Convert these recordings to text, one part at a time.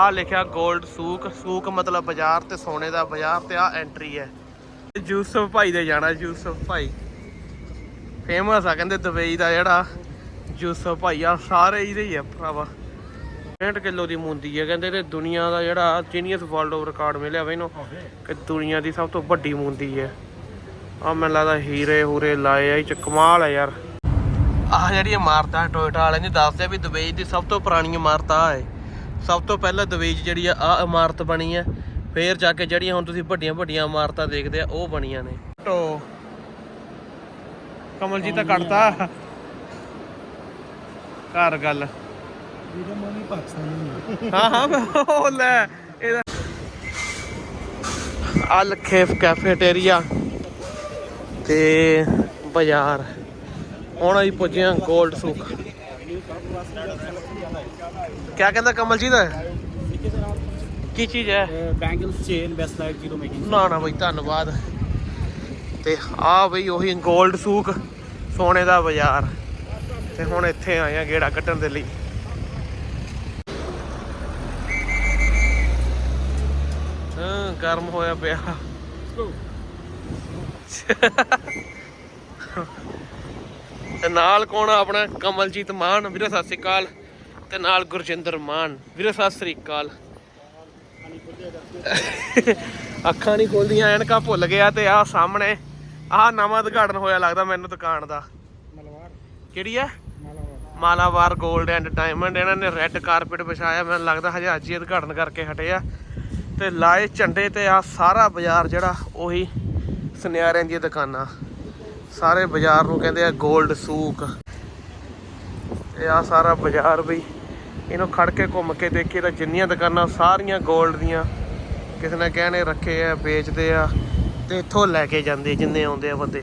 ਆ ਲਿਖਿਆ 골ਡ ਸੂਕ ਸੂਕ ਮਤਲਬ ਬਾਜ਼ਾਰ ਤੇ ਸੋਨੇ ਦਾ ਬਾਜ਼ਾਰ ਤੇ ਆ ਐਂਟਰੀ ਹੈ। ਯੂਸਫ ਭਾਈ ਦੇ ਜਾਣਾ, ਯੂਸਫ ਭਾਈ। ਫੇਮਸ ਆ ਕਹਿੰਦੇ ਦੁਬਈ ਦਾ ਜਿਹੜਾ, ਯੂਸਫ ਭਾਈ ਆ, ਸਾਰੇ ਇਹਦੇ ਹੀ ਆ ਭਰਾਵਾ। 65 ਕਿਲੋ ਦੀ ਮੁੰਦੀ ਹੈ ਕਹਿੰਦੇ ਤੇ ਦੁਨੀਆ ਦਾ ਜਿਹੜਾ ਜੀਨੀਅਸ ਵਰਲਡ ਰਿਕਾਰਡ ਮਿਲਿਆ ਵਾ ਇਹਨੂੰ, ਕਿ ਦੁਨੀਆ ਦੀ ਸਭ ਤੋਂ ਵੱਡੀ ਮੁੰਦੀ ਹੈ। ਆ ਮੈਨੂੰ ਲੱਗਦਾ ਹੀਰੇ ਹੂਰੇ ਲਾਏ ਆ, ਇਹ ਚ ਕਮਾਲ ਹੈ ਯਾਰ। ਆਹ ਜਿਹੜੀ ਇਮਾਰਤ ਆ ਟੋਇਟਾ ਵਾਲਿਆਂ ਨੇ ਦੱਸਦੇ ਵੀ ਦੁਬਈ ਦੀ ਸਭ ਤੋਂ ਪੁਰਾਣੀ ਇਮਾਰਤ ਆ ਹੈ ਸਭ ਤੋਂ ਪਹਿਲਾਂ 'ਚ ਜਿਹੜੀ ਆ ਆਹ ਇਮਾਰਤ ਬਣੀ ਹੈ ਫੇਰ ਜਾ ਕੇ ਜਿਹੜੀਆਂ ਹੁਣ ਤੁਸੀਂ ਵੱਡੀਆਂ ਵੱਡੀਆਂ ਇਮਾਰਤਾਂ ਦੇਖਦੇ ਆ ਉਹ ਬਣੀਆਂ ਨੇ। ਟੋ ਕਮਲ ਜੀ ਤਾਂ ਕੱਟਤਾ ਘਰ ਗੱਲ। ਵੀਡੀਓ ਮੋਨੀ ਪਾਕਿਸਤਾਨੀ ਹਾਂ ਹਾਂ ਉਹ ਲੈ ਇਹਦਾ। ਅਲ ਖੇਫ ਕੈਫੇਟੇਰੀਆ ਤੇ ਬਾਜ਼ਾਰ। ਹੁਣ ਅਸੀਂ ਪੁੱਜੇ ਹਾਂ 골ਡ ਸੂਕ ਕਿਆ ਕਹਿੰਦਾ ਕਮਲ ਜੀ ਦਾ ਕੀ ਚੀਜ਼ ਹੈ? Bangles chain best light zero making ਨਾ ਨਾ ਬਈ ਧੰਨਵਾਦ। ਤੇ ਆ ਬਈ ਉਹੀ 골ਡ ਸੂਕ ਸੋਨੇ ਦਾ ਬਾਜ਼ਾਰ। ਤੇ ਹੁਣ ਇੱਥੇ ਆਏ ਆ ਗੇੜਾ ਕੱਢਣ ਦੇ ਲਈ। ਹਾਂ ਗਰਮ ਹੋਇਆ ਪਿਆ। ਤੇ ਨਾਲ ਕੌਣ ਆ ਆਪਣਾ? ਕਮਲਜੀਤ ਮਾਨ। ਵੀਰੇ ਸਤਿ ਸ੍ਰੀ ਅਕਾਲ। ਤੇ ਨਾਲ ਗੁਰਜਿੰਦਰ ਮਾਨ। ਵੀਰੇ ਸਤਿ ਸ੍ਰੀ ਅਕਾਲ। ਅੱਖਾਂ ਨਹੀਂ ਖੋਲਦੀਆਂ ਐਨਕਾਂ ਭੁੱਲ ਗਿਆ ਤੇ ਆਹ ਸਾਹਮਣੇ ਆਹ ਨਵਾਂ ਉਦਘਾਟਨ ਹੋਇਆ ਲੱਗਦਾ ਮੈਨੂੰ ਦੁਕਾਨ ਦਾ। ਮਲਵਾਰ। ਕਿਹੜੀ ਆ? ਮਲਵਾਰ। ਮਾਲਾਵਾਰ 골ਡ ਐਂਡ ਡਾਇਮੰਡ ਇਹਨਾਂ ਨੇ ਰੈੱਡ ਕਾਰਪੇਟ ਵਿਛਾਇਆ ਮੈਨੂੰ ਲੱਗਦਾ ਹਜੇ ਅੱਜ ਹੀ ਉਦਘਾਟਨ ਕਰਕੇ ਹਟੇ ਆ। ਤੇ ਲਾਏ ਝੰਡੇ ਤੇ ਆ ਸਾਰਾ ਬਾਜ਼ਾਰ ਜਿਹੜਾ ਉਹੀ ਸੁਨਿਆਰਿਆਂ ਦੀਆਂ ਦੁਕਾਨਾਂ। ਸਾਰੇ ਬਾਜ਼ਾਰ ਨੂੰ ਕਹਿੰਦੇ ਆ 골ਡ ਸੂਕ। ਤੇ ਆ ਸਾਰਾ ਬਾਜ਼ਾਰ ਵੀ ਇਹਨੂੰ ਖੜ ਕੇ ਘੁੰਮ ਕੇ ਦੇਖੀਏ ਤਾਂ ਜਿੰਨੀਆਂ ਦੁਕਾਨਾਂ ਸਾਰੀਆਂ 골ਡ ਦੀਆਂ ਕਿਸੇ ਨੇ ਗਹਿਣੇ ਰੱਖੇ ਆ, ਵੇਚਦੇ ਆ ਤੇ ਇੱਥੋਂ ਲੈ ਕੇ ਜਾਂਦੇ ਜਿੰਨੇ ਆਉਂਦੇ ਆ ਬੰਦੇ।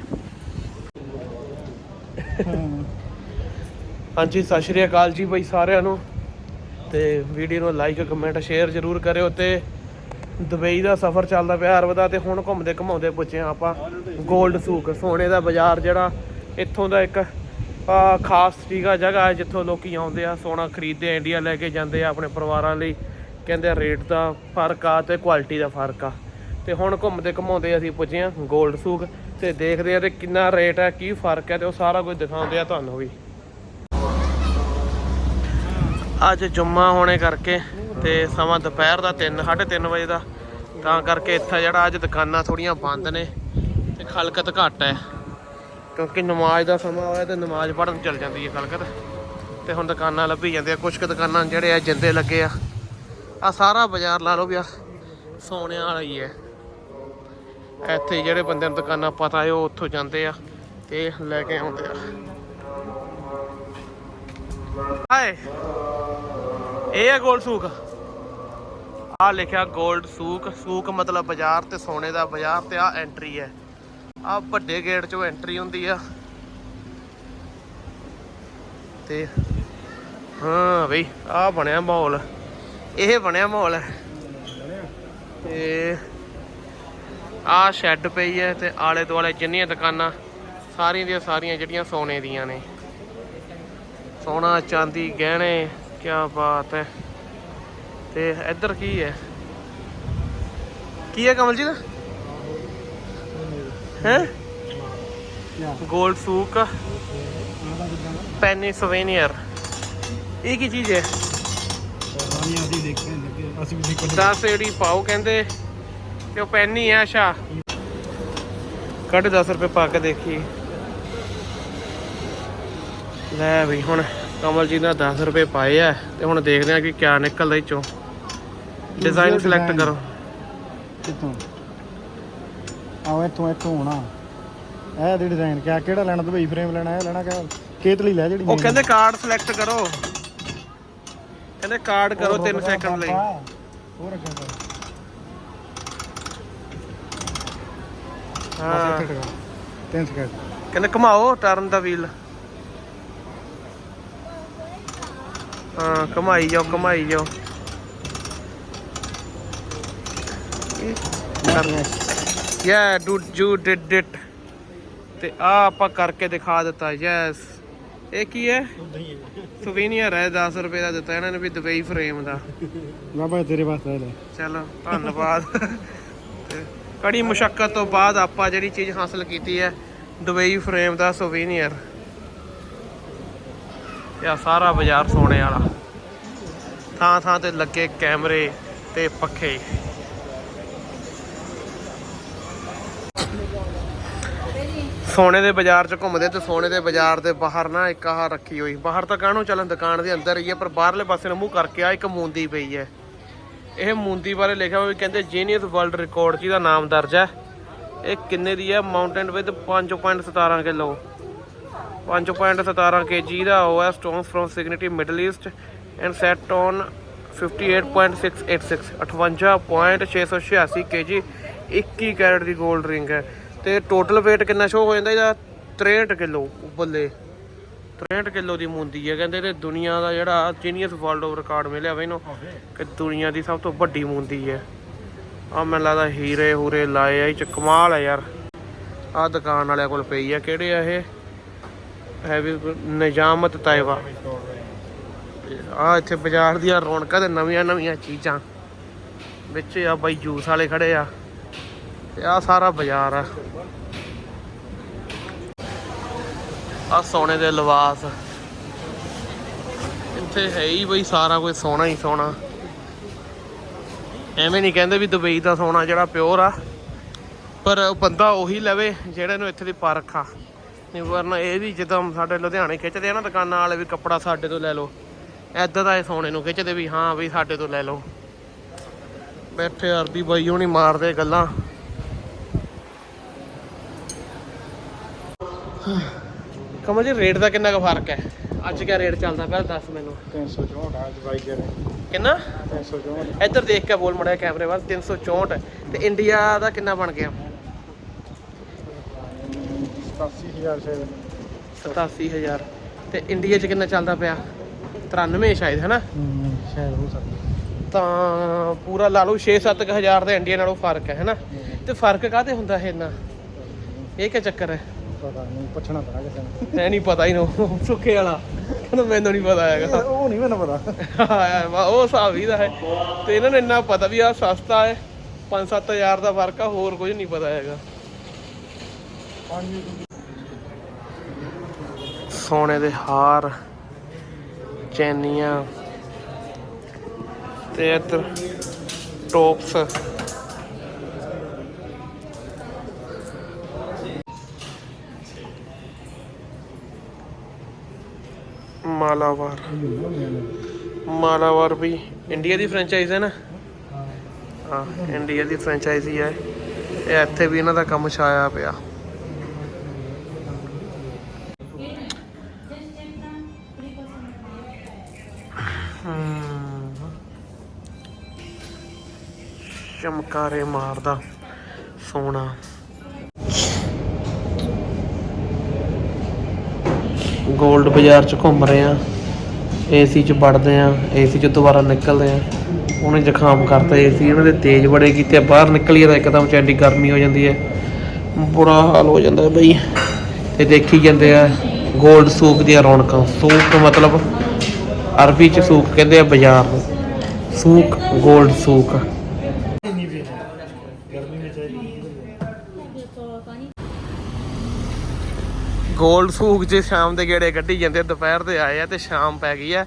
ਹਾਂਜੀ, ਸਤਿ ਸ਼੍ਰੀ ਅਕਾਲ ਜੀ ਬਈ ਸਾਰਿਆਂ ਨੂੰ ਤੇ ਵੀਡੀਓ ਨੂੰ ਲਾਈਕ ਕਮੈਂਟ ਸ਼ੇਅਰ ਜ਼ਰੂਰ ਕਰਿਓ ਤੇ ਦੁਬਈ ਦਾ ਸਫ਼ਰ ਚੱਲਦਾ ਪਿਆ ਅਰਬਦਾ ਤੇ ਹੁਣ ਘੁੰਮਦੇ ਘਮਾਉਂਦੇ ਪੁੱਛੇ ਹਾਂ ਆਪਾਂ 골ਡ ਸੂਕ, ਸੋਨੇ ਦਾ ਬਾਜ਼ਾਰ ਜਿਹੜਾ ਇੱਥੋਂ ਦਾ ਇੱਕ ਖਾਸ ਸੀਗਾ ਜਗ੍ਹਾ ਹੈ ਜਿੱਥੋਂ ਲੋਕੀ ਆਉਂਦੇ ਆ, ਸੋਨਾ ਖਰੀਦਦੇ ਆ, ਇੰਡੀਆ ਲੈ ਕੇ ਜਾਂਦੇ ਆ ਆਪਣੇ ਪਰਿਵਾਰਾਂ ਲਈ। ਕਹਿੰਦੇ ਆ ਰੇਟ ਦਾ ਫ਼ਰਕ ਆ ਤੇ ਕੁਆਲਿਟੀ ਦਾ ਫ਼ਰਕ ਆ। ਤੇ ਹੁਣ ਘੁੰਮਦੇ ਘਮਾਉਂਦੇ ਅਸੀਂ ਪੁੱਜੇ ਆ 골ਡ ਸੂਕ ਤੇ ਦੇਖਦੇ ਆ ਤੇ ਕਿੰਨਾ ਰੇਟ ਹੈ ਕੀ ਫ਼ਰਕ ਹੈ ਤੇ ਉਹ ਸਾਰਾ ਕੁਝ ਦਿਖਾਉਂਦੇ ਆ ਤੁਹਾਨੂੰ ਵੀ। ਅੱਜ ਜੁਮਾ ਹੋਣੇ ਕਰਕੇ ਤੇ ਸਮਾਂ ਦੁਪਹਿਰ ਦਾ 3 3:30 ਵਜੇ ਦਾ। ਤਾਂ ਕਰਕੇ ਇੱਥੇ ਜਿਹੜਾ ਅੱਜ ਦੁਕਾਨਾਂ ਥੋੜੀਆਂ ਬੰਦ ਨੇ ਤੇ ਖਲਕਤ ਘੱਟ ਹੈ। ਕਿਉਂਕਿ ਨਮਾਜ਼ ਦਾ ਸਮਾਂ ਹੋਇਆ ਤੇ ਨਮਾਜ਼ ਪੜ੍ਹਨ ਚੱਲ ਜਾਂਦੀ ਹੈ ਖਲਕਤ ਤੇ ਹੁਣ ਦੁਕਾਨਾਂ ਲੱਭੀ ਜਾਂਦੀਆਂ ਕੁਝ ਕੁ ਦੁਕਾਨਾਂ ਜਿਹੜੇ ਆ ਜਿੰਦੇ ਲੱਗੇ ਆ। ਆ ਸਾਰਾ ਬਾਜ਼ਾਰ ਲਾ ਲਓ ਵੀ ਆ ਸੋਨੇ ਵਾਲਾ ਹੀ ਹੈ। ਇੱਥੇ ਜਿਹੜੇ ਬੰਦਿਆਂ ਨੂੰ ਦੁਕਾਨਾਂ ਪਤਾ ਹੈ, ਉਹ ਉੱਥੋਂ ਜਾਂਦੇ ਆ ਤੇ ਲੈ ਕੇ ਆਉਂਦੇ ਆ। ਹਾਏ, ਇਹ ਹੈ ਗੋਲਡ ਸੂਕ ਆ ਲਿਖਿਆ 골ਡ ਸੂਕ ਸੂਕ ਮਤਲਬ ਬਾਜ਼ਾਰ ਤੇ ਸੋਨੇ ਦਾ ਬਾਜ਼ਾਰ ਤੇ ਆ ਐਂਟਰੀ ਹੈ। ਆ ਵੱਡੇ ਗੇਟ ਚੋਂ ਐਂਟਰੀ ਹੁੰਦੀ ਆ। ਤੇ ਹਾਂ ਬਈ, ਆ ਬਣਿਆ ਮਾਹੌਲ। ਇਹ ਬਣਿਆ ਮਾਹੌਲ ਹੈ। ਤੇ ਆ ਸ਼ੈੱਡ ਪਈ ਹੈ ਤੇ ਆਲੇ ਦੁਆਲੇ ਜਿੰਨੀਆਂ ਦੁਕਾਨਾਂ, ਸਾਰੀਆਂ ਦੀਆਂ ਸਾਰੀਆਂ ਜਿਹੜੀਆਂ ਸੋਨੇ ਦੀਆਂ ਨੇ। ਸੋਨਾ, ਚਾਂਦੀ, ਗਹਿਣੇ ਕੀ ਬਾਤ ਹੈ। ਤੇ ਇੱਧਰ ਕੀ ਹੈ? ਕੀ ਹੈ ਕਮਲ ਜੀ ਦਾ ਹੈ? 골ਡ ਸੂਕ। ਪੈਨੀ ਸੋਵੇਨੀਅਰ। ਇਹ ਕੀ ਚੀਜ਼ ਹੈ? ਪੁਰਾਣੀ ਆਦੀ ਦੇਖੇ ਲੱਗੇ ਅਸੀਂ ਵੀ ਦੇਖੋ 10 ਜਿਹੜੀ ਪਾਓ ਕਹਿੰਦੇ। ਤੇ ਉਹ ਪੈਨੀ ਆ ਅੱਛਾ। ਕੱਢ 10 ਰੁਪਏ ਪਾ ਕੇ ਦੇਖੀ। ਲੈ ਵੀ ਹੁਣ ਕਮਲ ਜੀ ਨੇ 10 ਰੁਪਏ ਪਾਏ ਆ ਤੇ ਹੁਣ ਦੇਖਦੇ ਆ ਕਿ ਕਿਆ ਨਿਕਲਦਾ ਇਹ ਚੋਂ ਡਿਜ਼ਾਈਨ ਸਿਲੈਕਟ ਕਰੋ। ਕਿੱਥੋਂ? ਆਹ ਇੱਥੋਂ ਇੱਥੋਂ ਹੋਣਾ। ਇਹ ਦੇ ਡਿਜ਼ਾਈਨ ਕਿਆ ਕਿਹੜਾ ਲੈਣਾ ਦੁਬਈ ਫਰੇਮ ਲੈਣਾ ਇਹ ਲੈਣਾ ਕਿਆ? ਕੇਤਲੀ ਲੈ ਜਿਹੜੀ ਉਹ main ਕਹਿੰਦੇ ਕਾਰਡ ਸਿਲੈਕਟ ਕਰੋ। ਕਹਿੰਦੇ ਕਾਰਡ ਕਰੋ ਉਹ 3 ਰੁਕ ਸੈਕਿੰਡ ਲਈ। ਹੋਰ ਅੱਗੇ ਕਰ। ਹਾਂ। ਹਾਂ 3 ਸਕਿੰਟ ਕਹਿੰਦੇ ਘਮਾਓ ਟਰਨ ਦਾ ਵੀਲ ਹਾਂ ਘਮਾਈ ਜਾਓ ਘਮਾਈ ਜਾਓ। ਯਾ ਡੂ ਯੂ ਡਿਡ ਇਟ ਤੇ ਆ ਆਪਾਂ ਕਰਕੇ ਦਿਖਾ ਦਿੱਤਾ ਯੈਸ ਇਹ ਕੀ ਹੈ? ਸੁਵੀਨੀਅਰ ਹੈ 10 ਰੁਪਏ ਦਾ ਦਿੱਤਾ ਇਹਨਾਂ ਨੇ ਵੀ ਦੁਬਈ ਫਰੇਮ ਦਾ। ਬਾਬਾ ਤੇਰੇ ਵਾਸਤੇ ਲੈ। ਚਲੋ ਧੰਨਵਾਦ। ਕੜੀ ਮੁਸ਼ਕਲ ਤੋਂ ਬਾਅਦ ਆਪਾਂ ਜਿਹੜੀ ਚੀਜ਼ ਹਾਸਲ ਕੀਤੀ ਹੈ ਦੁਬਈ ਫਰੇਮ ਦਾ ਸੁਵੀਨੀਅਰ ਇਹ ਸਾਰਾ ਬਾਜ਼ਾਰ ਸੋਨੇ ਵਾਲਾ। ਥਾਂ ਥਾਂ ਤੇ ਲੱਗੇ ਕੈਮਰੇ ਤੇ ਪੱਖੇ। ਸੋਨੇ ਦੇ ਬਾਜ਼ਾਰ 'ਚ ਘੁੰਮਦੇ ਤੇ ਸੋਨੇ ਦੇ ਬਾਜ਼ਾਰ ਦੇ ਬਾਹਰ ਨਾ ਇੱਕ ਆਹ ਰੱਖੀ ਹੋਈ। ਬਾਹਰ ਤਾਂ ਕਾਹਨੂੰ ਚੱਲਣ, ਦੁਕਾਨ ਦੇ ਅੰਦਰ ਹੀ ਹੈ ਪਰ ਬਾਹਰਲੇ ਪਾਸੇ ਨੂੰ ਮੂੰਹ ਕਰਕੇ ਆ, ਇੱਕ ਮੂੰਦੀ ਪਈ ਹੈ। ਇਹ ਮੂੰਦੀ ਬਾਰੇ ਲਿਖਿਆ ਹੋਇਆ ਵੀ ਕਹਿੰਦੇ ਜੀਨੀਅਸ ਵਰਲਡ ਰਿਕਾਰਡ 'ਚ ਇਹਦਾ ਨਾਮ ਦਰਜ ਹੈ। ਇਹ ਕਿੰਨੇ ਦੀ ਹੈ? Mountain with 5.17 kilo. 5.17 kg ਦਾ ਉਹ ਹੈ stones from Signity Middle East and set on 58.686 58.686 kg 21 carat ਦੀ 골ਡ ਰਿੰਗ ਹੈ। ਤੇ ਟੋਟਲ weight ਕਿੰਨਾ ਸ਼ੋ ਹੋ ਜਾਂਦਾ ਇਹਦਾ? 63 ਕਿਲੋ ਬੱਲੇ 63 ਕਿਲੋ ਦੀ ਮੁੰਦੀ ਹੈ। ਕਹਿੰਦੇ ਤੇ ਦੁਨੀਆ ਦਾ ਜਿਹੜਾ ਜੀਨੀਅਸ ਵਰਲਡ ਆਫ ਰਿਕਾਰਡ ਮਿਲਿਆ ਵਾ ਇਹਨੂੰ, ਕਿ ਦੁਨੀਆ ਦੀ ਸਭ ਤੋਂ ਵੱਡੀ ਮੁੰਦੀ ਹੈ। ਆ ਮੈਨੂੰ ਲੱਗਦਾ ਹੀਰੇ ਹੂਰੇ ਲਾਏ ਆ, ਇਹ ਚ ਕਮਾਲ ਹੈ ਯਾਰ। ਆ ਦੁਕਾਨ ਵਾਲਿਆਂ ਕੋਲ ਪਈ ਆ। ਕਿਹੜੇ ਆ ਇਹ? ਹੈ ਵੀ ਨਿਜ਼ਾਮਤ ਤਾਇਵਾ। ਆ ਇੱਥੇ ਬਾਜ਼ਾਰ ਦੀਆਂ ਰੌਣਕਾਂ ਤੇ ਨਵੀਆਂ ਨਵੀਆਂ ਚੀਜ਼ਾਂ। ਵਿੱਚ ਆ ਬਾਈ ਜੂਸ ਵਾਲੇ ਖੜੇ ਆ। ਤੇ ਆ ਸਾਰਾ ਬਾਜ਼ਾਰ ਆ। ਆ ਸੋਨੇ ਦੇ ਲਿਬਾਸ। ਇੱਥੇ ਹੈ ਹੀ ਬਈ ਸਾਰਾ ਕੁਝ ਸੋਨਾ ਹੀ ਸੋਨਾ। ਐਵੇਂ ਨਹੀਂ ਕਹਿੰਦੇ ਵੀ ਦੁਬਈ ਦਾ ਸੋਨਾ ਜਿਹੜਾ ਪਿਓਰ ਆ। ਪਰ ਬੰਦਾ ਉਹੀ ਲਵੇ ਜਿਹੜੇ ਨੂੰ ਇੱਥੇ ਦੀ ਪਰਖ ਆ। ਨਹੀਂ ਵਰਨਾ ਇਹ ਵੀ ਜਿੱਦਾਂ ਸਾਡੇ ਲੁਧਿਆਣੇ ਖਿੱਚਦੇ ਆ ਨਾ ਦੁਕਾਨਾਂ ਵਾਲੇ ਵੀ ਕੱਪੜਾ ਸਾਡੇ ਤੋਂ ਲੈ ਲਓ। ਐਦਾਂ ਦਾ ਇਹ ਸੋਨੇ ਨੂੰ ਖਿੱਚਦੇ ਵੀ ਹਾਂ ਵੀ ਸਾਡੇ ਤੋਂ ਲੈ ਲਓ। ਬੈਠੇ ਅਰਬੀ ਬਾਈ ਹੁਣੀ ਮਾਰਦੇ ਗੱਲਾਂ। ਕਮਲ ਜੀ ਰੇਟ ਦਾ ਕਿੰਨਾ ਕੁ ਫ਼ਰਕ ਹੈ? ਅੱਜ ਕਿਆ ਰੇਟ ਚੱਲਦਾ ਪਹਿਲਾਂ ਦੱਸ ਮੈਨੂੰ। 364 ਅੱਜ ਬਾਈ ਕੇ ਕਿੰਨਾ? 364 ਇੱਧਰ ਦੇਖ ਕੇ ਬੋਲ ਮੜਿਆ ਕੈਮਰੇ ਵੱਲ 364 ਤੇ ਇੰਡੀਆ ਦਾ ਕਿੰਨਾ ਬਣ ਗਿਆ? 87000 ਸ਼ਾਇਦ। 87000 ਤੇ ਇੰਡੀਆ 'ਚ ਕਿੰਨਾ ਚੱਲਦਾ ਪਿਆ? 93 ਸ਼ਾਇਦ ਹੈਨਾ? ਸ਼ਾਇਦ ਹੋ ਸਕਦਾ। ਤਾਂ ਪੂਰਾ ਲਾ ਲਓ 6-7 ਹਜ਼ਾਰ ਦਾ ਇੰਡੀਆ ਨਾਲੋਂ ਫ਼ਰਕ ਹੈ ਹੈਨਾ? ਤੇ ਫ਼ਰਕ ਕਾਹਤੇ ਹੁੰਦਾ ਹੈ ਇੰਨਾ? ਇਹ ਕੀ ਚੱਕਰ ਹੈ? ਪਤਾ ਨਹੀਂ ਪੁੱਛਣਾ ਪੈਣਾ ਕਿਸੇ ਨੂੰ। ਐ ਨਹੀਂ ਪਤਾ ਹੀ ਨੋ ਸੁੱਕੇ ਵਾਲਾ। ਕਹਿੰਦਾ ਮੈਨੂੰ ਨਹੀਂ ਪਤਾ ਹੈਗਾ। ਉਹ ਨਹੀਂ ਮੈਨੂੰ ਪਤਾ। ਹਾਂ, ਵਾ- ਉਹ ਹਿਸਾਬ ਹੀ ਦਾ ਹੈ। ਤੇ ਇਹਨਾਂ ਨੂੰ ਇੰਨਾ ਪਤਾ ਵੀ ਆ ਸਸਤਾ ਹੈ। 5-7000 ਦਾ ਫ਼ਰਕ ਆ ਹੋਰ ਕੁਝ ਨਹੀਂ ਪਤਾ ਹੈਗਾ। ਸੋਨੇ ਦੇ ਹਾਰ ਚੈਨੀਆਂ ਤੇ ਇੱਧਰ ਟੋਪਸ। ਮਾਲਾਵਾਰ। ਮਾਲਾਵਾਰ ਵੀ ਇੰਡੀਆ ਦੀ ਫਰੈਂਚਾਈਜ਼ ਹੈ ਨਾ? ਹਾਂ, ਇੰਡੀਆ ਦੀ ਫਰੈਂਚਾਈਜ਼ੀ ਹੈ ਇਹ ਇੱਥੇ ਵੀ ਇਹਨਾਂ ਦਾ ਕੰਮ ਛਾਇਆ ਪਿਆ। ਚਮਕਾਰੇ ਮਾਰਦਾ ਸੋਨਾ। ਗੋਲਡ ਬਾਜ਼ਾਰ 'ਚ ਘੁੰਮ ਰਹੇ ਆ ਏਸੀ 'ਚ ਵੜਦੇ ਆ ਏਸੀ 'ਚ ਦੁਬਾਰਾ ਨਿਕਲਦੇ ਆ ਉਹਨੇ ਜ਼ਖਮ ਕਰਤਾ ਏਸੀ ਇਹਨਾਂ ਦੇ ਤੇਜ਼ ਬੜੇ ਕੀਤੇ ਬਾਹਰ ਨਿਕਲੀਏ ਤਾਂ ਇੱਕਦਮ 'ਚ ਐਡੀ ਗਰਮੀ ਹੋ ਜਾਂਦੀ ਹੈ। ਬੁਰਾ ਹਾਲ ਹੋ ਜਾਂਦਾ ਬਈ। ਤੇ ਦੇਖੀ ਜਾਂਦੇ ਆ, ਗੋਲਡ ਸੂਕ ਦੀਆਂ ਰੌਣਕਾਂ। ਸੂਕ ਮਤਲਬ ਅਰਬੀ 'ਚ ਸੂਕ ਕਹਿੰਦੇ ਆ ਬਾਜ਼ਾਰ ਨੂੰ। ਸੂਕ ਗੋਲਡ ਸੂਕ ਗੋਲਡ ਸੂਕ ਜੇ ਸ਼ਾਮ ਦੇ ਗੇੜੇ ਕੱਢੀ ਜਾਂਦੇ ਦੁਪਹਿਰ ਦੇ ਆਏ ਆ ਤੇ ਸ਼ਾਮ ਪੈ ਗਈ ਆ।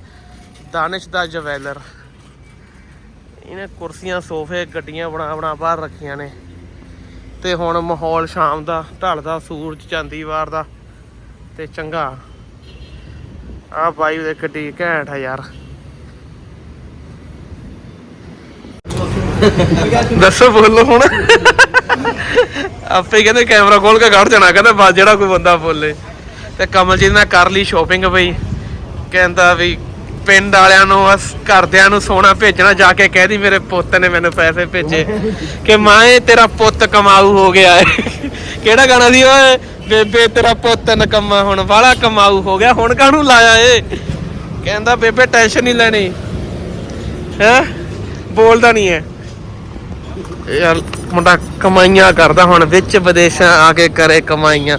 ਦਾਨਿਸ਼ ਦਾ ਜਵੈਲਰ। ਇਹਨੇ ਕੁਰਸੀਆਂ, ਸੋਫੇ, ਗੱਡੀਆਂ ਬਣਾ ਬਣਾ ਬਾਹਰ ਰੱਖੀਆਂ ਨੇ। ਤੇ ਹੁਣ ਮਾਹੌਲ ਸ਼ਾਮ ਦਾ ਢਲਦਾ ਸੂਰਜ ਚਾਂਦੀ ਵਾਰ ਦਾ ਤੇ ਚੰਗਾ। ਆ ਬਾਈ ਦੇ ਗੱਡੀ ਘੈਂਟ ਆ ਯਾਰ। ਦੱਸੋ ਬੋਲੋ ਹੁਣ। ਆਪੇ ਕਹਿੰਦੇ ਕੈਮਰਾ ਖੋਲ ਕੇ ਕੱਢ ਜਾਣਾ, ਕਹਿੰਦਾ ਬਸ ਜਿਹੜਾ ਕੋਈ ਬੰਦਾ ਬੋਲੇ। ਤੇ ਕਮਲਜੀਤ ਨੇ ਕਰ ਲਈ ਸ਼ੋਪਿੰਗ ਬਈ। ਕਹਿੰਦਾ ਵੀ ਪਿੰਡ ਵਾਲਿਆਂ ਨੂੰ ਬਸ ਘਰਦਿਆਂ ਨੂੰ ਸੋਨਾ ਭੇਜਣਾ, ਜਾ ਕੇ ਕਹਿ ਦੀ ਮੇਰੇ ਪੁੱਤ ਨੇ ਮੈਨੂੰ ਪੈਸੇ ਭੇਜੇ। ਕਿ ਮਾਏ, ਤੇਰਾ ਪੁੱਤ ਕਮਾਊ ਹੋ ਗਿਆ ਹੈ ਕਿਹੜਾ ਗਾਣਾ ਸੀ ਓਏ? ਬੇਬੇ, ਤੇਰਾ ਪੁੱਤ ਨਕਮਾ ਹੁਣ ਵਾਲਾ ਕਮਾਊ ਹੋ ਗਿਆ। ਹੁਣ ਕਾਹਨੂੰ ਲਾਇਆ ਏ? ਕਹਿੰਦਾ, ਬੇਬੇ ਟੈਨਸ਼ਨ ਨਹੀਂ ਲੈਣੀ। ਹੈ? ਬੋਲਦਾ ਨਹੀਂ ਹੈ ਯਾਰ ਮੁੰਡਾ ਕਮਾਈਆਂ ਕਰਦਾ ਹੁਣ, ਵਿੱਚ ਵਿਦੇਸ਼ਾਂ ਆ ਕੇ ਕਰੇ ਕਮਾਈਆਂ।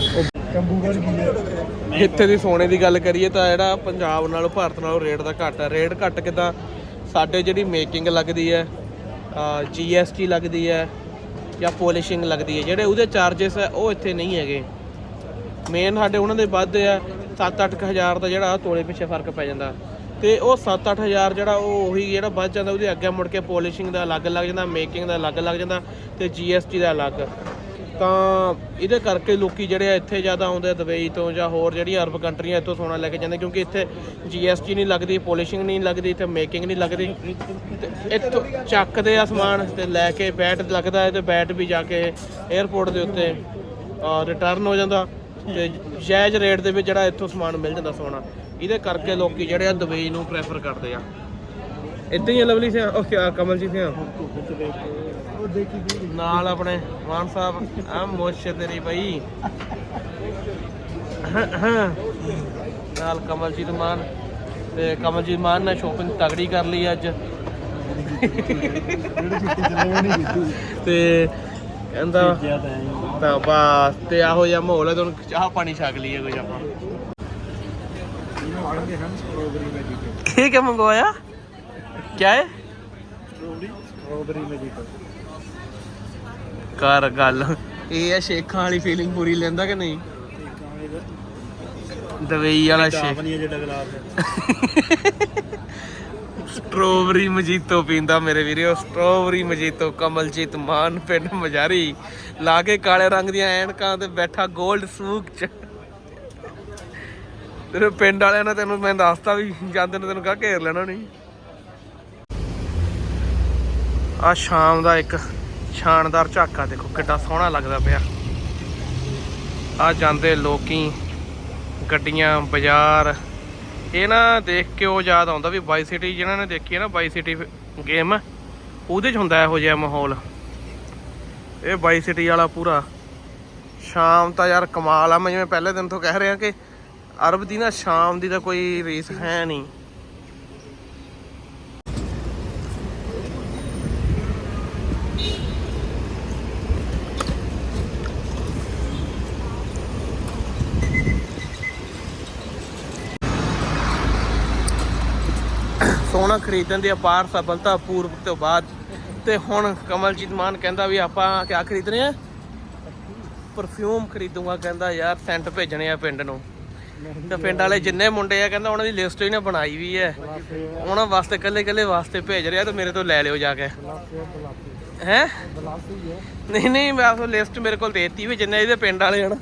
ਇੱਥੇ ਦੀ ਸੋਨੇ ਦੀ ਗੱਲ ਕਰੀਏ ਤਾਂ ਜਿਹੜਾ ਪੰਜਾਬ ਨਾਲੋਂ, ਭਾਰਤ ਨਾਲੋਂ ਰੇਟ ਦਾ ਘੱਟ ਹੈ ਰੇਟ ਘੱਟ ਕਿਦਾਂ? ਸਾਡੇ ਜਿਹੜੀ ਮੇਕਿੰਗ ਲੱਗਦੀ ਹੈ ਜੀਐਸਟੀ ਲੱਗਦੀ ਹੈ ਜਾਂ ਪੋਲਿਸ਼ਿੰਗ ਲੱਗਦੀ ਹੈ, ਜਿਹੜੇ ਉਹਦੇ ਚਾਰजेस ਹੈ, ਉਹ ਇੱਥੇ ਨਹੀਂ ਹੈਗੇ। ਮੇਨ ਸਾਡੇ ਉਹਨਾਂ ਦੇ ਵੱਧ ਆ 7-8 ਹਜ਼ਾਰ ਦਾ ਜਿਹੜਾ ਤੋਲੇ ਪਿੱਛੇ ਫ਼ਰਕ ਪੈ ਜਾਂਦਾ। ਤੇ ਉਹ 7-8 ਹਜ਼ਾਰ ਜਿਹੜਾ ਉਹ ਉਹੀ ਜਿਹੜਾ ਵੱਧ ਜਾਂਦਾ, ਉਹਦੇ ਅੱਗੇ ਮੁੜ ਕੇ ਪੋਲਿਸ਼ਿੰਗ ਦਾ ਅਲੱਗ ਲੱਗ ਜਾਂਦਾ ਮੇਕਿੰਗ ਦਾ ਅਲੱਗ ਲੱਗ ਜਾਂਦਾ ਤੇ ਜੀਐਸਟੀ ਦਾ ਅਲੱਗ। ਤਾਂ ਇਹਦੇ ਕਰਕੇ ਲੋਕੀ ਜਿਹੜੇ ਆ ਇੱਥੇ ਜ਼ਿਆਦਾ ਆਉਂਦੇ ਆ ਦੁਬਈ ਤੋਂ ਜਾਂ ਹੋਰ ਜਿਹੜੀਆਂ ਅਰਬ ਕੰਟਰੀਆਂ ਇੱਥੋਂ ਸੋਨਾ ਲੈ ਕੇ ਜਾਂਦੇ, ਕਿਉਂਕਿ ਇੱਥੇ ਜੀਐਸਟੀ ਨਹੀਂ ਲੱਗਦੀ ਪੋਲਿਸ਼ਿੰਗ ਨਹੀਂ ਲੱਗਦੀ, ਇੱਥੇ ਮੇਕਿੰਗ ਨਹੀਂ ਲੱਗਦੀ। ਤੇ ਇੱਥੋਂ ਚੱਕਦੇ ਆ ਸਮਾਨ ਤੇ ਲੈ ਕੇ ਬੈਟ ਲੱਗਦਾ ਹੈ ਤੇ ਬੈਟ ਵੀ ਜਾ ਕੇ 에ਅਰਪੋਰਟ ਦੇ ਉੱਤੇ ਰਿਟਰਨ ਹੋ ਜਾਂਦਾ ਤੇ ਜਾਇਜ਼ ਰੇਟ ਦੇ ਵਿੱਚ ਜਿਹੜਾ ਇੱਥੋਂ ਸਮਾਨ ਮਿਲ ਜਾਂਦਾ ਸੋਨਾ। ਇਹਦੇ ਕਰਕੇ ਲੋਕੀ ਜਿਹੜੇ ਆ ਦੁਬਈ ਨੂੰ ਪ੍ਰੈਫਰ ਕਰਦੇ ਆ। ਇਦਾਂ ਹੀ ਲਵਲੀ ਸਿਆ, ਓਕੇ ਕਮਲ ਜੀ ਸਿਆ। ਉਹ ਦੇਖੀ ਦੀ ਨਾਲ ਆਪਣੇ ਮਾਨ ਸਾਹਿਬ, ਆ ਮੁੱਛ ਤੇਰੀ ਬਈ ਨਾਲ ਕਮਲਜੀਤ ਮਾਨ, ਤੇ ਕਮਲਜੀਤ ਮਾਨ ਨੇ ਸ਼ੋਪਿੰਗ ਤਗੜੀ ਕਰ ਲਈ ਅੱਜ। ਤੇ ਕਹਿੰਦਾ, ਤਾਂ ਬਸ, ਤੇ ਆਹੋ ਜਿਹਾ ਮਾਹੌਲ ਹੈ ਤੁਹਾਨੂੰ ਚਾਹ ਪਾਣੀ ਛਕ ਲਈਏ ਕੁਝ ਆਪਾਂ। ਆਣਗੇ ਸਟ੍ਰਾਬੇਰੀ ਮੈਜਿਕ ਕਿ ਮੰਗਵਾਇਆ? ਕਿਆ ਹੈ? ਸਟ੍ਰਾਬੇਰੀ ਸਟ੍ਰਾਬੇਰੀ ਮੈਜਿਕ ਕਰ ਗੱਲ। ਇਹ ਹੈ ਸ਼ੇਖਾਂ ਵਾਲੀ ਫੀਲਿੰਗ ਪੂਰੀ ਲੈਂਦਾ ਕਿ ਨਹੀਂ? ਦਵੇਈ ਵਾਲਾ ਸ਼ੇਖ। ਨਹੀਂ ਜਿਹੜਾ ਗਲਾਸ ਸਟ੍ਰਾਬੇਰੀ ਮਜੀਤੋ ਪੀਂਦਾ ਮੇਰੇ ਵੀਰੋ। ਸਟ੍ਰਾਬੇਰੀ ਮਜੀਤੋ ਕਮਲਜੀਤ ਮਾਨ ਪਿੰਡ ਮਜਾਰੀ। ਲਾ ਕੇ ਕਾਲੇ ਰੰਗ ਦੀਆਂ ਐਨਕਾਂ ਤੇ ਬੈਠਾ 골ਡ ਸੂਕ ਚ। ਤੇਰੇ ਪਿੰਡ ਵਾਲਿਆਂ ਨੇ ਤੈਨੂੰ ਮੈਂ ਦੱਸਤਾ ਵੀ ਜਾਂਦੇ ਨੇ ਤੈਨੂੰ ਕਹਾ ਘੇਰ ਲੈਣਾ ਨਹੀਂ। ਆ ਸ਼ਾਮ ਦਾ ਇੱਕ ਸ਼ਾਨਦਾਰ ਝਾਕਾ ਦੇਖੋ, ਕਿੱਡਾ ਸੋਹਣਾ ਲੱਗਦਾ ਪਿਆ। ਆ ਜਾਂਦੇ ਲੋਕੀ, ਗੱਡੀਆਂ, ਬਾਜ਼ਾਰ। ਇਹ ਨਾ ਦੇਖ ਕੇ ਉਹ ਯਾਦ ਆਉਂਦਾ ਵੀ ਬਾਈ ਸਿਟੀ, ਜਿਹਨਾਂ ਨੇ ਦੇਖੀ ਹੈ ਨਾ ਬਾਈ ਸਿਟੀ ਗੇਮ, ਉਹਦੇ ਚ ਹੁੰਦਾ ਇਹੋ ਜਿਹਾ ਮਾਹੌਲ। ਇਹ ਬਾਈ ਸਿਟੀ ਵਾਲਾ ਪੂਰਾ। ਸ਼ਾਮ ਤਾਂ ਯਾਰ ਕਮਾਲ ਆ, ਮੈਂ ਜਿਵੇਂ ਪਹਿਲੇ ਦਿਨ ਤੋਂ ਕਹਿ ਰਿਹਾ ਕਿ ਅਰਬ ਦੀ ਨਾ ਸ਼ਾਮ ਦੀ ਤਾਂ ਕੋਈ ਰੀਸ ਹੈ ਨਹੀਂ। ਸੋਨਾ ਖਰੀਦਣ ਦੀ ਅਪਾਰ ਸਫਲਤਾ ਪੂਰਵ ਤੋਂ ਬਾਅਦ ਤੇ ਹੁਣ ਕਮਲਜੀਤ ਮਾਨ ਕਹਿੰਦਾ ਵੀ ਆਪਾਂ ਕਿਆ ਖਰੀਦ ਰਹੇ ਆ? ਪਰਫਿਊਮ ਖਰੀਦੂਗਾ, ਕਹਿੰਦਾ ਯਾਰ ਸੈਂਟ ਭੇਜਣੇ ਆ ਪਿੰਡ ਨੂੰ। ਤੇ ਪਿੰਡ ਵਾਲੇ ਜਿੰਨੇ ਮੁੰਡੇ ਆ ਕਹਿੰਦਾ ਉਹਨਾਂ ਦੀ ਲਿਸਟ ਇਹਨੇ ਬਣਾਈ ਵੀ ਹੈ। ਉਹਨਾਂ ਵਾਸਤੇ ਕੱਲੇ ਕੱਲੇ ਵਾਸਤੇ ਭੇਜ ਰਿਹਾ ਤੇ ਮੇਰੇ ਤੋਂ ਲੈ ਲਿਓ ਜਾ ਕੇ। ਹੈ? ਨਹੀਂ ਨਹੀਂ ਮੈਂ ਉਹ ਲਿਸਟ ਮੇਰੇ ਕੋਲ ਦੇਤੀ ਵੀ ਜਿੰਨੇ ਇਹਦੇ ਪਿੰਡ ਵਾਲੇ ਹਨ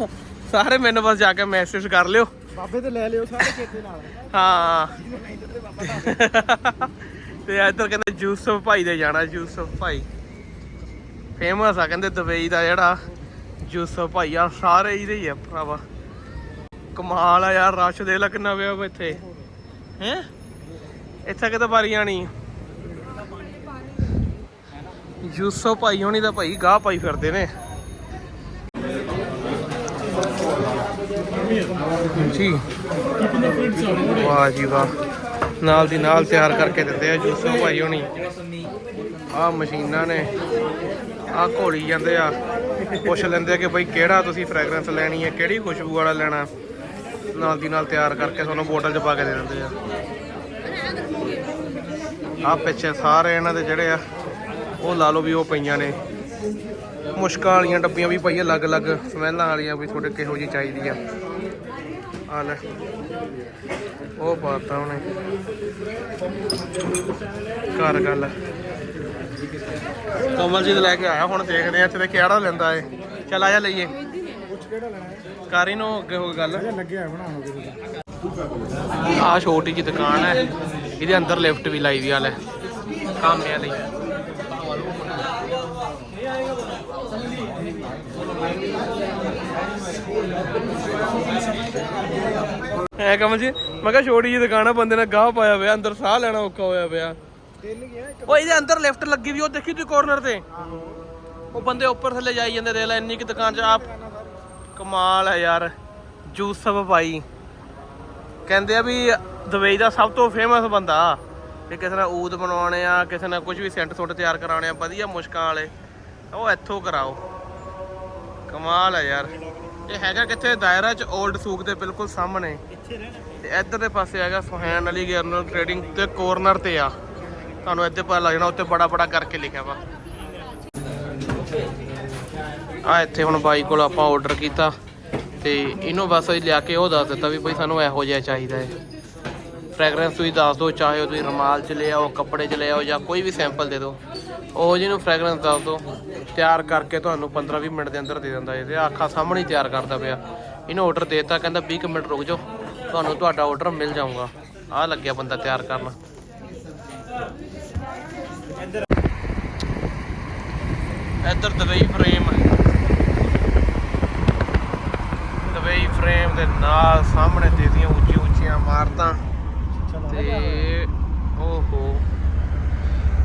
ਸਾਰੇ ਮੈਨੂੰ ਬਸ ਜਾ ਕੇ ਮੈਸੇਜ ਕਰ ਲਿਓ। ਬਾਬੇ ਤੇ ਲੈ ਲਿਓ ਸਾਰੇ ਚੇਤੇ ਨਾਲ। ਹਾਂ। ਤੇ ਇੱਧਰ ਕਹਿੰਦੇ ਯੂਸਫ ਭਾਈ ਦੇ ਜਾਣਾ ਯੂਸਫ ਭਾਈ। ਫੇਮਸ ਆ ਕਹਿੰਦੇ ਦੁਬਈ ਦਾ ਜਿਹੜਾ ਯੂਸਫ ਭਾਈ ਆ ਸਾਰੇ ਇਹਦੇ ਹੀ ਆ ਭਰਾਵਾ। ਕਮਾਲ ਆ ਯਾਰ, ਰਸ਼ ਦੇ ਲੈ ਕਿੰਨਾ ਪਿਆ ਵਾ ਇੱਥੇ। ਹੈ? ਇੱਥੇ ਕਿਤੇ ਵਾਰੀ ਆਣੀ ਯੂਸਫ ਭਾਈ ਹੋਣੀ ਦਾ ਭਾਈ ਗਾਹ ਪਾਈ ਫਿਰਦੇ ਨੇ। ਜੀ। ਵਾਹ ਜੀ ਵਾਹ। ਨਾਲ ਦੀ ਨਾਲ ਤਿਆਰ ਕਰਕੇ ਦਿੰਦੇ ਆ ਜੂਸੋ ਭਾਈ ਹੋਣੀ। ਆ ਮਸ਼ੀਨਾਂ ਨੇ। ਆ ਘੋਲੀ ਜਾਂਦੇ ਆ। ਪੁੱਛ ਲੈਂਦੇ ਆ ਕਿ ਭਾਈ ਕਿਹੜਾ ਤੁਸੀਂ ਫ੍ਰੈਗਰੈਂਸ ਲੈਣੀ ਹੈ ਕਿਹੜੀ ਖੁਸ਼ਬੂ ਵਾਲਾ ਲੈਣਾ? ਨਾਲ ਦੀ ਨਾਲ ਤਿਆਰ ਕਰਕੇ ਤੁਹਾਨੂੰ ਬੋਟਲ 'ਚ ਪਾ ਕੇ ਦੇ ਦਿੰਦੇ ਆ। ਆ ਪਿੱਛੇ ਸਾਰੇ ਇਹਨਾਂ ਦੇ ਜਿਹੜੇ ਆ, ਉਹ ਲਾ ਲਓ ਵੀ ਉਹ ਪਈਆਂ ਨੇ। ਮੁਸ਼ਕਾਂ ਵਾਲੀਆਂ ਡੱਬੀਆਂ ਵੀ ਪਈਆਂ, ਅਲੱਗ-ਅਲੱਗ ਸਮੈਲਾਂ ਵਾਲੀਆਂ ਵੀ ਤੁਹਾਡੇ ਕਿਹੋ ਜਿਹੀ ਚਾਹੀਦੀ ਆ ਆ ਲੈ, ਉਹ ਪਾਤਾ ਉਹਨੇ। ਘਰ ਗੱਲ। ਕਮਲਜੀਤ ਲੈ ਕੇ ਆਇਆ, ਹੁਣ ਦੇਖਦੇ ਆ ਇੱਥੇ ਤੇ ਕਿਹੜਾ ਲੈਂਦਾ ਏ। ਚੱਲ ਆ ਜਾ ਲਈਏ। ਕਾਰੀ ਨੂੰ ਅੱਗੇ ਹੋ ਗੱਲ। ਲੱਗਿਆ ਬਣਾਉਣ ਆ ਛੋਟੀ ਜਿਹੀ ਦੁਕਾਨ ਹੈ। ਇਹਦੇ ਅੰਦਰ ਲਿਫਟ ਵੀ ਲਾਈ ਵੀ ਆ ਲੈ। ਕਾਮਿਆਂ ਲਈ। ਐ ਕਮਲ ਜੀ ਮੈਂ ਕਿਹਾ ਛੋਟੀ ਜਿਹੀ ਦੁਕਾਨ ਆ ਬੰਦੇ ਨੇ ਗਾਹ ਪਾਇਆ ਹੋਇਆ ਅੰਦਰ ਸਾਹ ਲੈਣਾ ਔਖਾ ਹੋਇਆ ਪਿਆ। ਉਹ ਇਹਦੇ ਅੰਦਰ ਲਿਫਟ ਲੱਗੀ ਵੀ ਉਹ ਦੇਖੀ ਤੂੰ ਕਾਰਨਰ ਤੇ? ਉਹ ਬੰਦੇ ਉੱਪਰ ਥੱਲੇ ਜਾਈ ਜਾਂਦੇ ਦੇਖ ਲੈ ਇੰਨੀ ਕਿ ਦੁਕਾਨ 'ਚ ਆਪ ਕਮਾਲ ਹੈ ਯਾਰ ਜੂਸਫ ਭਾਈ ਕਹਿੰਦੇ ਆ ਵੀ ਦੁਬਈ ਦਾ ਸਭ ਤੋਂ ਫੇਮਸ ਬੰਦਾ ਵੀ ਕਿਸੇ ਨੇ ਊਦ ਬਣਾਉਣੇ ਆ ਕਿਸੇ ਨੇ ਕੁਝ ਵੀ ਸੈਂਟ ਸੁੱਟ ਤਿਆਰ ਕਰਾਉਣੇ ਆ ਵਧੀਆ ਮੁਸ਼ਕਾਂ ਵਾਲੇ ਉਹ ਇੱਥੋਂ ਕਰਾਓ। ਕਮਾਲ ਹੈ ਯਾਰ। ਇਹ ਹੈਗਾ ਕਿੱਥੇ? ਦਾਇਰਾ ਚ 올ਡ ਸੂਕ ਦੇ ਬਿਲਕੁਲ ਸਾਹਮਣੇ। ਤੇ ਇੱਧਰ ਦੇ ਪਾਸੇ ਹੈਗਾ ਸੁਹੈਨ ਅਲੀ ਗਰਨਲ ਟ੍ਰੇਡਿੰਗ ਤੇ ਕੋਰਨਰ ਤੇ ਆ। ਤੁਹਾਨੂੰ ਇੱਥੇ ਪਤਾ ਲੱਗ ਜਾਣਾ ਉੱਤੇ ਬੜਾ ਬੜਾ ਕਰਕੇ ਲਿਖਿਆ ਵਾ। ਆ ਇੱਥੇ ਹੁਣ ਬਾਈ ਕੋਲ ਆਪਾਂ ਆਰਡਰ ਕੀਤਾ ਤੇ ਇਹਨੂੰ ਬਸ ਅਸੀਂ ਲਿਆ ਕੇ ਉਹ ਦੱਸ ਦਿੱਤਾ ਵੀ ਬਈ ਸਾਨੂੰ ਇਹੋ ਜਿਹਾ ਚਾਹੀਦਾ ਹੈ। ਫ੍ਰੈਗਰੈਂਸ ਤੁਸੀਂ ਦੱਸ ਦਿਓ, ਚਾਹੇ ਉਹ ਤੁਸੀਂ ਰੁਮਾਲ ਚ ਲੈ ਆਓ ਕੱਪੜੇ ਚ ਲੈ ਆਓ ਜਾਂ ਕੋਈ ਵੀ ਸੈਂਪਲ ਦੇ ਦਿਓ। ਉਹ ਜਿਹਨੂੰ ਫ੍ਰੈਗਰੈਂਸ ਦੱਸ ਦਿਓ, ਤਿਆਰ ਕਰਕੇ ਤੁਹਾਨੂੰ 15-20 ਮਿੰਟ ਦੇ ਅੰਦਰ ਦੇ ਦਿੰਦਾ ਇਹ ਤੇ ਆਖਾ ਸਾਹਮਣੇ ਤਿਆਰ ਕਰਦਾ ਪਿਆ। ਇਹਨੂੰ ਆਰਡਰ ਦੇਤਾ, ਕਹਿੰਦਾ 20 ਕੁ ਮਿੰਟ ਰੁਕ ਜਾਓ, ਤੁਹਾਨੂੰ ਤੁਹਾਡਾ ਆਰਡਰ ਮਿਲ ਜਾਊਗਾ। ਆ ਲੱਗਿਆ ਬੰਦਾ ਤਿਆਰ ਕਰਨ। ਇੱਧਰ ਦੁਬਈ ਫਰੇਮ ਦਵਾਈ ਫਰੇਮ ਦੇ ਨਾਲ ਸਾਹਮਣੇ ਦੇਦੀਆਂ ਉੱਚੀ ਉੱਚੀਆਂ ਇਮਾਰਤਾਂ। ਤੇ ਓਹੋ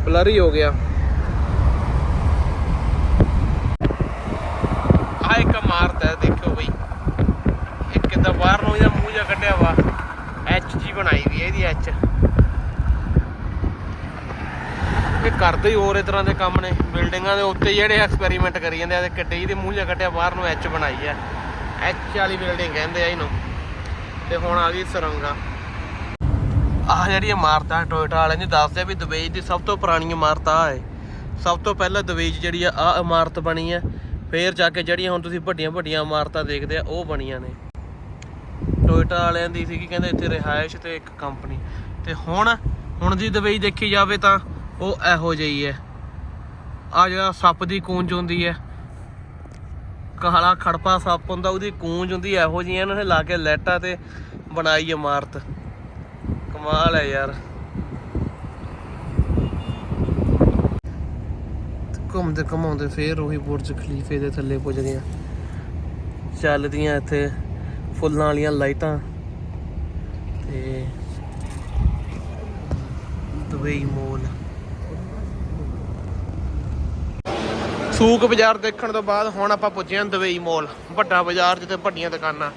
ਬਲਰ ਹੀ ਗਿਆ। ਆ ਇੱਕ ਇਮਾਰਤ ਹੈ ਦੇਖੋ ਬਈ। ਇਹ ਕਿੱਦਾਂ ਬਾਹਰ ਨੂੰ ਜਾਂ ਮੂੰਹ ਜਿਹਾ ਕੱਢਿਆ ਵਾ। ਐਚ ਜੀ ਬਣਾਈ ਵੀ ਹੈ ਇਹਦੀ ਐਚ ਇਹ ਕਰਦੇ ਹੀ ਹੋਰ ਇਸ ਤਰ੍ਹਾਂ ਦੇ ਕੰਮ ਨੇ। ਬਿਲਡਿੰਗਾਂ ਦੇ ਉੱਤੇ ਜਿਹੜੇ ਐਕਸਪੈਰੀਮੈਂਟ ਕਰੀ ਜਾਂਦੇ ਆ ਤੇ ਕਿੱਡੇ ਜਿਹੀ ਦੇ ਮੂੰਹ ਜਿਹਾ ਕੱਢਿਆ ਬਾਹਰ ਨੂੰ ਐਚ ਬਣਾਈ ਹੈ ਐਚ ਵਾਲੀ ਬਿਲਡਿੰਗ ਕਹਿੰਦੇ ਆ ਇਹਨੂੰ। ਤੇ ਹੁਣ ਆ ਗਈ ਸਰੰਗਾ। ਆਹ ਜਿਹੜੀ ਇਮਾਰਤਾਂ ਆ, ਟੋਇਟਾ ਵਾਲਿਆਂ ਨੇ ਦੱਸਦੇ ਵੀ ਦੁਬਈ ਦੀ ਸਭ ਤੋਂ ਪੁਰਾਣੀ ਇਮਾਰਤ ਆ ਹੈ ਸਭ ਤੋਂ ਪਹਿਲਾਂ ਦੁਬਈ 'ਚ ਜਿਹੜੀ ਆ ਆ ਇਮਾਰਤ ਬਣੀ ਹੈ ਫੇਰ ਜਾ ਕੇ ਜਿਹੜੀਆਂ ਹੁਣ ਤੁਸੀਂ ਵੱਡੀਆਂ ਵੱਡੀਆਂ ਇਮਾਰਤਾਂ ਦੇਖਦੇ ਆ, ਉਹ ਬਣੀਆਂ ਨੇ। ਟੋਇਟਾ ਵਾਲਿਆਂ ਦੀ ਸੀਗੀ, ਕਹਿੰਦੇ ਇੱਥੇ ਰਿਹਾਇਸ਼ ਤੇ ਇੱਕ ਕੰਪਨੀ ਤੇ ਹੁਣ ਹੁਣ ਦੀ ਦੁਬਈ ਦੇਖੀ ਜਾਵੇ ਤਾਂ ਉਹ ਇਹੋ ਜਿਹੀ ਹੈ। ਆ ਜਿਹੜਾ ਸੱਪ ਦੀ ਕੂੰਜ ਹੁੰਦੀ ਹੈ। ਕਾਲਾ ਖੜਪਾ ਸੱਪ ਹੁੰਦਾ, ਉਹਦੀ ਕੂੰਜ ਹੁੰਦੀ, ਇਹੋ ਜਿਹੀਆਂ ਇਹਨਾਂ ਨੇ, ਲਾ ਕੇ ਲੈਟਾ ਤੇ ਬਣਾਈ ਇਮਾਰਤ। ਕਮਾਲ ਹੈ ਯਾਰ। ਘੁੰਮਦੇ ਘਮਾਉਂਦੇ ਫੇਰ ਉਹੀ ਬੁਰਜ ਖਲੀਫੇ ਦੇ ਥੱਲੇ ਪੁੱਜ ਗਏ ਚੱਲਦੀਆਂ ਇੱਥੇ ਫੁੱਲਾਂ ਵਾਲੀਆਂ ਲਾਈਟਾਂ। ਤੇ ਦੁਬਈ ਮੋਲ। ਸੂਕ ਬਾਜ਼ਾਰ ਦੇਖਣ ਤੋਂ ਬਾਅਦ ਹੁਣ ਆਪਾਂ ਪੁੱਜੇ ਹਾਂ ਦੁਬਈ ਮੋਲ ਵੱਡਾ ਬਾਜ਼ਾਰ ਜਿੱਥੇ ਵੱਡੀਆਂ ਦੁਕਾਨਾਂ।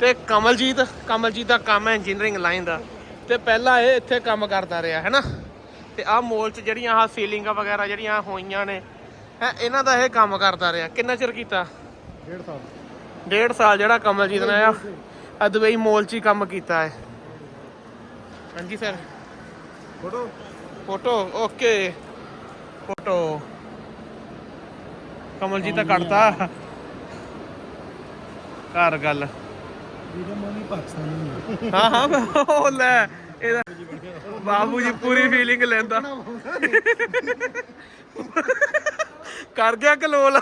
ਤੇ ਕਮਲਜੀਤ ਕਮਲਜੀਤ ਦਾ ਕੰਮ ਹੈ ਇੰਜੀਨੀਅਰਿੰਗ ਲਾਈਨ ਦਾ। ਤੇ ਪਹਿਲਾਂ ਇਹ ਇੱਥੇ ਕੰਮ ਕਰਦਾ ਰਿਹਾ ਹੈਨਾ? ਤੇ ਆਹ ਮੋਲ 'ਚ ਜਿਹੜੀਆਂ ਆਹ ਸੀਲਿੰਗਾਂ ਵਗੈਰਾ ਜਿਹੜੀਆਂ ਹੋਈਆਂ ਨੇ ਹੈ ਇਹਨਾਂ ਦਾ ਇਹ ਕੰਮ ਕਰਦਾ ਰਿਹਾ। ਕਿੰਨਾ ਚਿਰ ਕੀਤਾ? ਡੇਢ ਸਾਲ। ਡੇਢ ਸਾਲ ਜਿਹੜਾ ਕਮਲਜੀਤ ਨੇ ਆ ਆ ਦੁਬਈ ਮੋਲ 'ਚ ਹੀ ਕੰਮ ਕੀਤਾ ਹੈ। ਹਾਂਜੀ sir photo photo okay photo Kamaljit ਤਾਂ ਕੱਢਤਾ ਘਰ ਗੱਲ। ਵੀਡੀਓ ਮੋਨੀ ਪਾਕਿਸਤਾਨੀ ਹਾਂ ਹਾਂ ਉਹ ਲੈ ਇਹਦਾ ਬਾਬੂ ਜੀ ਪੂਰੀ ਫੀਲਿੰਗ ਲੈਂਦਾ। ਕਰ ਗਿਆ ਕਲੋਲ।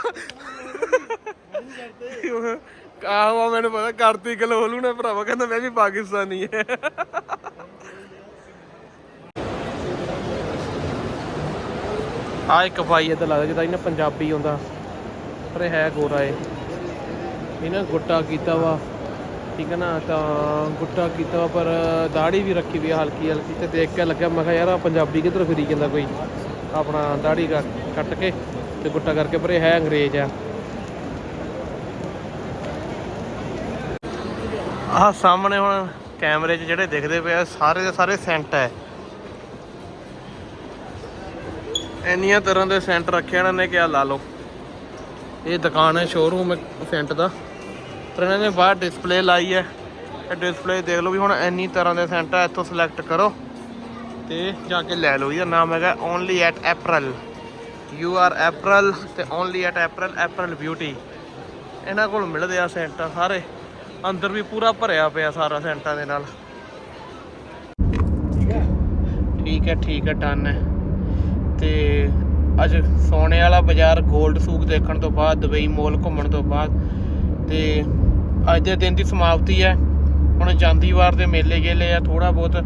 ਆਹੋ ਮੈਨੂੰ ਪਤਾ ਕਰਤੀ ਕਲੋਲ ਉਹਨੇ ਭਰਾਵਾ ਕਹਿੰਦਾ ਮੈਂ ਵੀ ਪਾਕਿਸਤਾਨੀ ਹੈ ਆ ਇੱਕ ਭਾਈ ਇਹ ਤਾਂ ਲੱਗਦਾ ਜਿੱਦਾਂ ਇਹਨੇ ਪੰਜਾਬੀ ਹੁੰਦਾ ਪਰ ਇਹ ਹੈ ਗੋਰਾ ਏ ਇਹਨਾਂ ਗੁੱਟਾ ਕੀਤਾ ਵਾ। ਠੀਕ ਹੈ ਨਾ? ਤਾਂ ਗੁੱਟਾ ਕੀਤਾ ਵਾ, ਪਰ ਦਾੜੀ ਵੀ ਰੱਖੀ ਵੀ ਆ ਹਲਕੀ ਹਲਕੀ। ਤੇ ਦੇਖ ਕੇ ਲੱਗਿਆ, ਮੈਂ ਕਿਹਾ ਯਾਰ ਆ ਪੰਜਾਬੀ ਕਿੱਧਰ ਫਿਰੀ ਜਾਂਦਾ ਕੋਈ? ਆਪਣਾ ਦਾੜੀ ਕੱਟ- ਕੱਟ ਕੇ ਤੇ ਗੁੱਟਾ ਕਰਕੇ, ਪਰ ਇਹ ਹੈ ਅੰਗਰੇਜ਼ ਆ। ਆਹ ਸਾਹਮਣੇ ਹੁਣ ਕੈਮਰੇ 'ਚ ਜਿਹੜੇ ਦਿਖਦੇ ਪਏ ਆ, ਸਾਰੇ ਦੇ ਸਾਰੇ ਸੈਂਟ ਹੈ ਇੰਨੀਆਂ ਤਰ੍ਹਾਂ ਦੇ ਸੈਂਟ ਰੱਖੇ ਇਹਨਾਂ ਨੇ ਕਿਹਾ ਲਾ ਲਓ। ਇਹ ਦੁਕਾਨ ਹੈ ਸ਼ੋਰੂਮ ਸੈਂਟ ਦਾ। ਪਰ ਇਹਨਾਂ ਨੇ ਬਾਹਰ ਡਿਸਪਲੇ ਲਾਈ ਹੈ। ਇਹ ਡਿਸਪਲੇ ਦੇਖ ਲਓ ਵੀ ਹੁਣ ਇੰਨੀ ਤਰ੍ਹਾਂ ਦੇ ਸੈਂਟ ਆ, ਇੱਥੋਂ ਸਿਲੈਕਟ ਕਰੋ। ਤੇ ਜਾ ਕੇ ਲੈ ਲਓ ਇਹਦਾ ਨਾਮ ਹੈਗਾ only at apparel U R apparel ਤੇ only at apparel apparel beauty ਇਹਨਾਂ ਕੋਲ ਮਿਲਦੇ ਆ ਸੈਂਟਾਂ ਸਾਰੇ। ਅੰਦਰ ਵੀ ਪੂਰਾ ਭਰਿਆ ਪਿਆ ਸਾਰਾ ਸੈਂਟਾਂ ਦੇ ਨਾਲ। ਠੀਕ ਹੈ? ਠੀਕ ਹੈ ਠੀਕ ਹੈ ਡਨ ਹੈ। ਤੇ ਅੱਜ ਸੋਨੇ ਵਾਲਾ ਬਾਜ਼ਾਰ 골ਡ ਸੂਕ ਦੇਖਣ ਤੋਂ ਬਾਅਦ ਦੁਬਈ ਮੋਲ ਘੁੰਮਣ ਤੋਂ ਬਾਅਦ ਤੇ ਅੱਜ ਦੇ ਦਿਨ ਦੀ ਸਮਾਪਤੀ ਹੈ। ਹੁਣ ਜਾਂਦੀਵਾਰ ਦੇ ਮੇਲੇ ਗੇਲੇ ਆ ਥੋੜਾ ਬਹੁਤ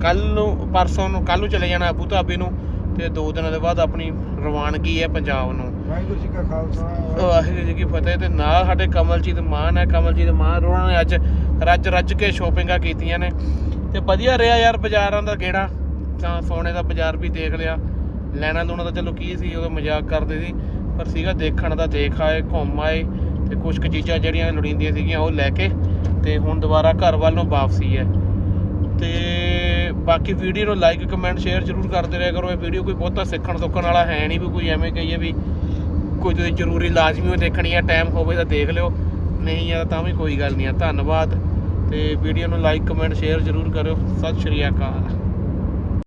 ਕੱਲ ਨੂੰ ਪਰਸੋਂ ਨੂੰ ਕੱਲ ਨੂੰ ਚਲੇ ਜਾਣਾ ਅਬੂ ਧਾਬੀ ਨੂੰ ਤੇ ਦੋ ਦਿਨਾਂ ਦੇ ਬਾਅਦ ਆਪਣੀ ਰਵਾਨਗੀ ਹੈ ਪੰਜਾਬ ਨੂੰ। ਵਾਹਿਗੁਰੂ ਜੀ ਕਾ ਖਾਲਸਾ। ਵਾਹਿਗੁਰੂ ਜੀ ਕੀ ਫਤਿਹ ਤੇ ਨਾਲ ਸਾਡੇ ਕਮਲਜੀਤ ਮਾਨ ਹੈ ਕਮਲਜੀਤ ਮਾਨ ਉਹਨਾਂ ਨੇ ਅੱਜ ਰੱਜ ਰੱਜ ਕੇ ਸ਼ੋਪਿੰਗਾਂ ਕੀਤੀਆਂ ਨੇ। ਤੇ ਵਧੀਆ ਰਿਹਾ ਯਾਰ ਬਾਜ਼ਾਰਾਂ ਦਾ ਗੇੜਾ ਤਾਂ ਸੋਨੇ ਦਾ ਬਾਜ਼ਾਰ ਵੀ ਦੇਖ ਲਿਆ। ਲੈਣਾ ਲੂਣਾ ਤਾਂ ਚਲੋ ਕੀ ਸੀ, ਉਦੋਂ ਮਜ਼ਾਕ ਕਰਦੇ ਸੀ, ਪਰ ਸੀਗਾ ਦੇਖਣ ਦਾ, ਦੇਖ ਆਏ, ਘੁੰਮ ਆਏ, ਤੇ ਕੁਝ ਕੁ ਚੀਜ਼ਾਂ ਜਿਹੜੀਆਂ ਲੋੜੀਂਦੀਆਂ ਸੀਗੀਆਂ ਉਹ ਲੈ ਕੇ, ਤੇ ਹੁਣ ਦੁਬਾਰਾ ਘਰ ਵੱਲ ਨੂੰ ਵਾਪਸੀ ਹੈ। ਤੇ ਬਾਕੀ ਵੀਡੀਓ ਨੂੰ ਲਾਈਕ ਕਮੈਂਟ ਸ਼ੇਅਰ ਜ਼ਰੂਰ ਕਰਦੇ ਰਿਹਾ ਕਰੋ। ਇਹ ਵੀਡੀਓ ਕੋਈ ਬਹੁਤਾ ਸਿੱਖਣ ਸੁੱਖਣ ਵਾਲਾ ਹੈ ਨਹੀਂ ਵੀ ਕੋਈ ਐਵੇਂ ਕਹੀਏ ਵੀ ਕੋਈ ਤੁਸੀਂ ਜ਼ਰੂਰੀ ਲਾਜ਼ਮੀ ਉਹ ਦੇਖਣੀ ਹੈ ਟਾਈਮ ਹੋਵੇ ਤਾਂ ਦੇਖ ਲਿਓ। ਨਹੀਂ ਆ ਤਾਂ ਵੀ ਕੋਈ ਗੱਲ ਨਹੀਂ ਆ ਧੰਨਵਾਦ। ਤੇ ਵੀਡੀਓ ਨੂੰ ਲਾਈਕ ਕਮੈਂਟ ਸ਼ੇਅਰ ਜ਼ਰੂਰ ਕਰਿਓ। ਸਤਿ ਸ਼੍ਰੀ ਅਕਾਲ।